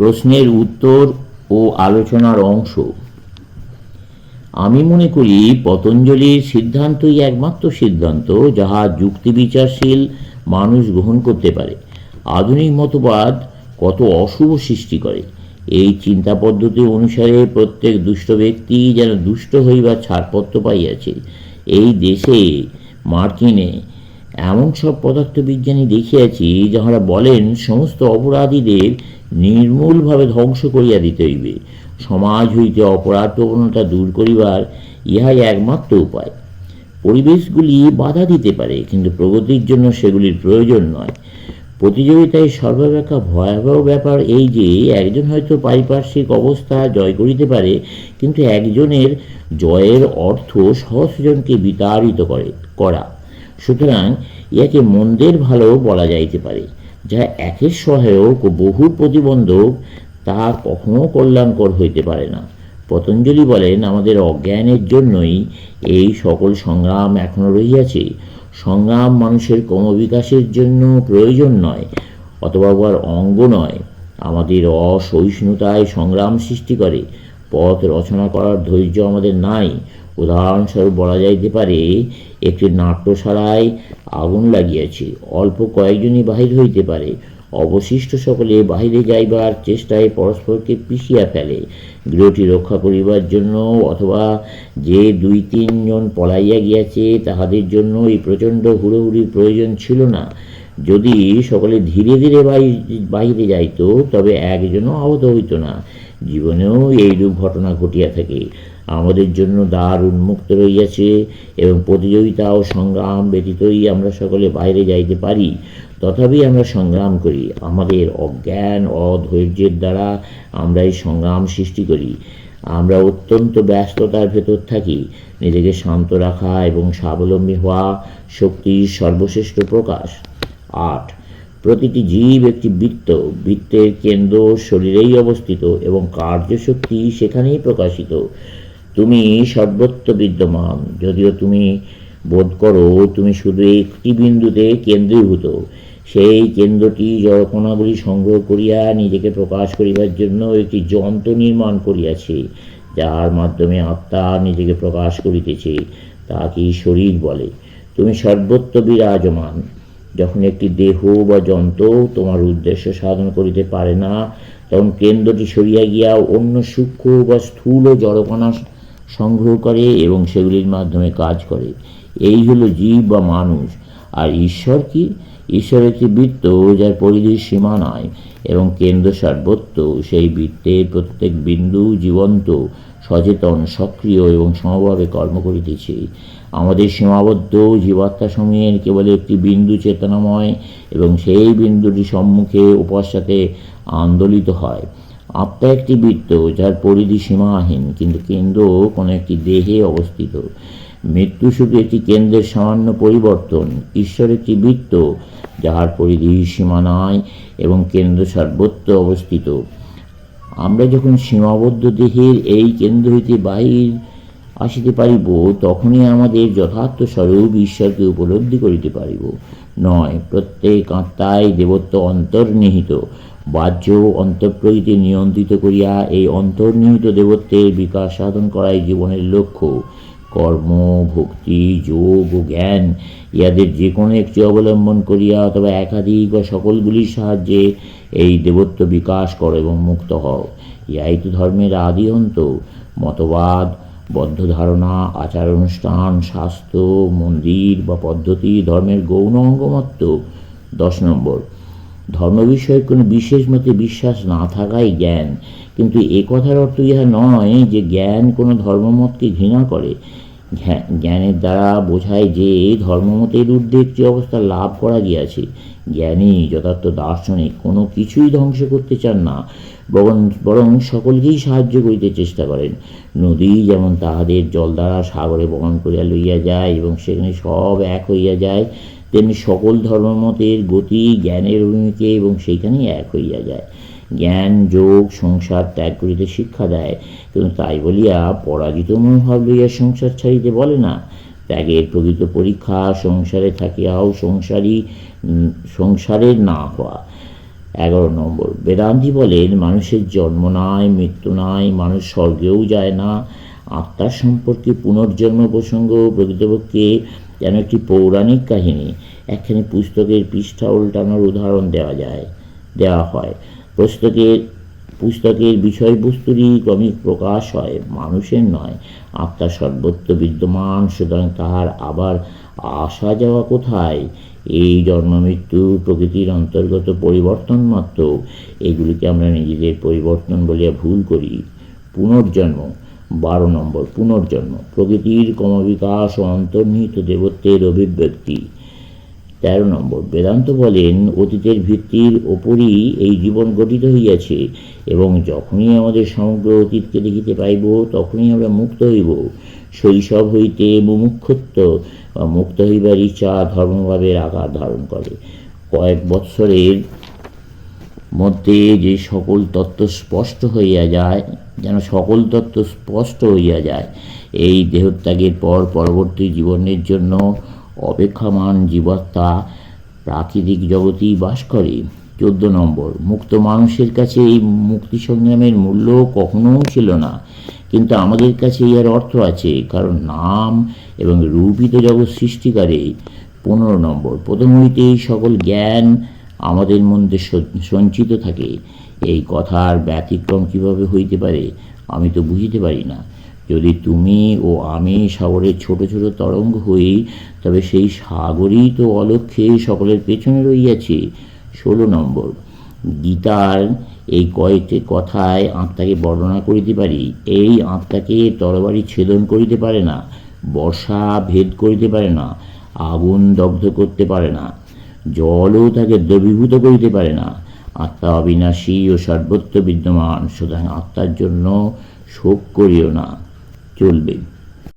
প্রশ্নের উত্তর ও আলোচনার অংশ। আমি মনে করি পতঞ্জলির সিদ্ধান্তই একমাত্র সিদ্ধান্ত যাহা যুক্তিবিচারশীল মানুষ গ্রহণ করতে পারে। আধুনিক মতবাদ কত অশুভ সৃষ্টি করে। এই চিন্তা পদ্ধতি অনুসারে প্রত্যেক দুষ্ট ব্যক্তি যেন দুষ্ট হইবার ছাড়পত্র পাইয়াছে। এই দেশে মার্কিনে এমন সব পদার্থবিজ্ঞানী দেখিয়াছি, যাহারা বলেন সমস্ত অপরাধীদের নির্মূলভাবে ধ্বংস করিয়া দিতে হইবে। সমাজ হইতে অপরাধ প্রবণতা দূর করিবার ইহাই একমাত্র উপায়। পরিবেশগুলি বাধা দিতে পারে, কিন্তু প্রগতির জন্য সেগুলির প্রয়োজন নয়। প্রতিযোগিতায় সর্বাপেক্ষা ভয়াবহ ব্যাপার এই যে, একজন হয়তো পারিপার্শ্বিক অবস্থা জয় করিতে পারে, কিন্তু একজনের জয়ের অর্থ সহস্রজনকে বিতাড়িত করে, করা। সুতরাং ইয়াকে মন্দের ভালো বলা যাইতে পারে, যা একের সহায়ক বহু প্রতিবন্ধক তা কখনো কল্যাণকর হইতে পারে না। পতঞ্জলি বলেন, আমাদের অজ্ঞানের জন্যই এই সকল সংগ্রাম এখনও রহিয়াছে। সংগ্রাম মানুষের ক্রমবিকাশের জন্য প্রয়োজন নয়, অথবা উহার অঙ্গ নয়। আমাদের অসহিষ্ণুতায় সংগ্রাম সৃষ্টি করে। পথ রচনা করার ধৈর্য আমাদের নাই। উদাহরণস্বরূপ বলা যাইতে পারে, একটি নাট্যশালায় আগুন লাগিয়াছে, অল্প কয়েকজনই বাহির হইতে পারে। অবশিষ্ট সকলে বাহিরে যাইবার চেষ্টায় পরস্পরকে পিষিয়া ফেলে। গৃহটি রক্ষা করিবার জন্য অথবা যে দুই তিনজন পলাইয়া গিয়াছে, তাহাদের জন্য এই প্রচণ্ড হুড়োহুড়ির প্রয়োজন ছিল না। যদি সকলে ধীরে ধীরে বাহিরে যাইত, তবে একজনও আহত হইত না। জীবনেও এইরূপ ঘটনা ঘটিয়া থাকে। আমাদের জন্য দ্বার উন্মুক্ত রইয়াছে এবং প্রতিযোগিতা ও সংগ্রাম ব্যতীতই আমরা সকলে বাইরে যাইতে পারি। তথাপি আমরা সংগ্রাম করি। আমাদের অজ্ঞান, অধৈর্যের দ্বারা আমরা এই সংগ্রাম সৃষ্টি করি। আমরা অত্যন্ত ব্যস্ততার ভেতর থাকি। নিজেকে শান্ত রাখা এবং স্বাবলম্বী হওয়া শক্তির সর্বশ্রেষ্ঠ প্রকাশ। আট। প্রতিটি জীব একটি বৃত্ত। বৃত্তের কেন্দ্র শরীরেই অবস্থিত এবং কার্যশক্তি সেখানেই প্রকাশিত। তুমি সর্বত্র বিদ্যমান। যদিও তুমি বোধ করো, তুমি শুধু একটি বিন্দুতে কেন্দ্রীভূত। সেই কেন্দ্রটি জড়কণাগুলি সংগ্রহ করিয়া নিজেকে প্রকাশ করিবার জন্য একটি যন্ত্র নির্মাণ করিয়াছে, যার মাধ্যমে আত্মা নিজেকে প্রকাশ করিতেছে তাকে শরীর বলে। তুমি সর্বত্র বিরাজমান। যখন একটি দেহ বা যন্ত্র তোমার উদ্দেশ্য সাধন করিতে পারে না, তখন কেন্দ্রটি সরিয়া গিয়া অন্য সূক্ষ্ম বা স্থূল জড়কণা সংগ্রহ করে এবং সেগুলির মাধ্যমে কাজ করে। এই হলো জীব বা মানুষ। আর ঈশ্বর কি? ঈশ্বর একটি বৃত্ত যার পরিধির সীমা নয় এবং কেন্দ্র সর্বত্র সেই বৃত্তের প্রত্যেক বিন্দু জীবন্ত। সচেতন, সক্রিয় এবং সমভাবে কর্ম করিতেছে। আমাদের সীমাবদ্ধ জীবাত্মা সমূহের কেবল একটি বিন্দু চেতনাময় এবং সেই বিন্দুটি সম্মুখে উপসাতে আন্দোলিত হয়। আত্মা একটি বৃত্ত, যার পরিধি সীমাহীন, কিন্তু কেন্দ্র কোনো একটি দেহে অবস্থিত। মৃত্যু শুধু একটি কেন্দ্রের সামান্য পরিবর্তন, ঈশ্বর একটি বৃত্ত যাহার পরিধি সীমা নাই এবং কেন্দ্র সর্বত্র অবস্থিত। আমরা যখন সীমাবদ্ধ দেহের এই কেন্দ্র হইতে বাহির আসিতে পারিব, তখনই আমাদের যথার্থ স্বরূপ ঈশ্বরকে উপলব্ধি করিতে পারিব। নয়, প্রত্যেক আত্মায় দেবত্ব অন্তর্নিহিত, বাহ্য অন্তঃপ্রকৃতি নিয়ন্ত্রিত করিয়া এই অন্তর্নিহিত দেবত্বের বিকাশ সাধন করাই জীবনের লক্ষ্য। কর্ম, ভক্তি, যোগ ও জ্ঞান ইহাদের যে কোনো একটি অবলম্বন করিয়া অথবা একাধিক বা সকলগুলির সাহায্যে এই দেবত্ব বিকাশ করো এবং মুক্ত হও। ইহাই তো ধর্মের আদি অন্ত। মতবাদ, বদ্ধ ধারণা আচার অনুষ্ঠান স্বাস্থ্য, মন্দির বা পদ্ধতি ধর্মের গৌণ অঙ্গমত্ব। দশ নম্বর, ধর্ম বিষয়ে কোনো বিশেষ মতে বিশ্বাস না থাকাই জ্ঞান। কিন্তু এ কথার অর্থ ইহা নয় যে জ্ঞান কোনো ধর্মমতকে ঘৃণা করে। জ্ঞানের দ্বারা বোঝায় যে ধর্মমতের ঊর্ধ্বে একটি অবস্থা লাভ করা গিয়াছে। জ্ঞানী, যথার্থ দার্শনিক, কোনো কিছুই ধ্বংস করতে চান না। বরং বরং সকলকেই সাহায্য করিতে চেষ্টা করেন। নদী যেমন তাহাদের জল দ্বারা সাগরে বহন করিয়া লইয়া যায় এবং সেখানে সব এক হইয়া যায়, তেমনি সকল ধর্মমতের গতি জ্ঞানের অভিমুখে এবং সেইখানেই এক হইয়া যায়। জ্ঞান, যোগ, সংসার ত্যাগ করিতে শিক্ষা দেয়। কিন্তু তাই বলিয়া পরাজিত মনোভাব লইয়া সংসার ছাড়িতে বলে না। ত্যাগের প্রকৃত পরীক্ষা সংসারে থাকিয়াও সংসারী সংসারের না হওয়া। এগারো নম্বর, বেদান্তি বলেন, মানুষের জন্ম নাই, মৃত্যু নাই, মানুষ স্বর্গেও যায় না। আত্মার সম্পর্কে পুনর্জন্ম প্রসঙ্গ প্রকৃতপক্ষে যেন একটি পৌরাণিক কাহিনী। একখানি পুস্তকের পৃষ্ঠা উল্টানোর উদাহরণ দেওয়া যায়, দেওয়া হয়। পুস্তকের পুস্তকের বিষয়বস্তুরই ক্রমিক প্রকাশ হয়, মানুষের নয়। আত্মা সর্বত্র বিদ্যমান, সুতরাং তাহার আবার আসা যাওয়া কোথায়? এই জন্ম, মৃত্যু প্রকৃতির অন্তর্গত পরিবর্তন মাত্র। এগুলিকে আমরা নিজেদের পরিবর্তন বলিয়া ভুল করি। পুনর্জন্ম, বারো নম্বর, পুনর্জন্ম। প্রকৃতির ক্রমবিকাশ ও অন্তর্নিহিত দেবত্বের অভিব্যক্তি। তেরো নম্বর, বেদান্ত বলেন, অতীতের ভিত্তির ওপরই এই জীবন গঠিত হইয়াছে, এবং যখনই আমাদের সমগ্র অতীতকে দেখিতে পাইব, তখনই আমরা মুক্ত হইব। শৈশব হইতে মুমুক্ষত্ব বা মুক্ত হইবার ইচ্ছা ধর্মভাবের আকার ধারণ করে। কয়েক বৎসরের মধ্যে যে সকল তত্ত্ব স্পষ্ট হইয়া যায়, যেন সকল তত্ত্ব স্পষ্ট হইয়া যায়, এই দেহত্যাগের পর পরবর্তী জীবনের জন্য অপেক্ষামান জীবাত্মা প্রাকৃতিক জগতেই বাস করে। চোদ্দ নম্বর, মুক্ত মানুষের কাছে এই মুক্তি সংগ্রামের মূল্য কখনোও ছিল না। কিন্তু আমাদের কাছে ইয়ার অর্থ আছে, কারণ নাম এবং রূপিত জগৎ সৃষ্টিকারে। পনেরো নম্বর, প্রথম হইতেই সকল জ্ঞান আমাদের মধ্যে সঞ্চিত থাকে। এই কথার ব্যতিক্রম কীভাবে হইতে পারে আমি তো বুঝিতে পারি না। যদি তুমি ও আমি সাগরের ছোট ছোট তরঙ্গ হই, তবে সেই সাগরই তো অলক্ষ্যে সকলের পেছনে রইয়াছে। ষোলো নম্বর। গীতার এই কয়েকটি কথায় আত্মাকে বর্ণনা করিতে পারি। এই আত্মাকে তরবারি ছেদন করিতে পারে না, বর্ষা ভেদ করিতে পারে না, আগুন দগ্ধ করতে পারে না, জলও তাকে দ্রবীভূত করিতে পারে না। আত্মা অবিনাশী ও সর্বত্র বিদ্যমান, সুতরাং আত্মার জন্য শোক করিও না। চলবে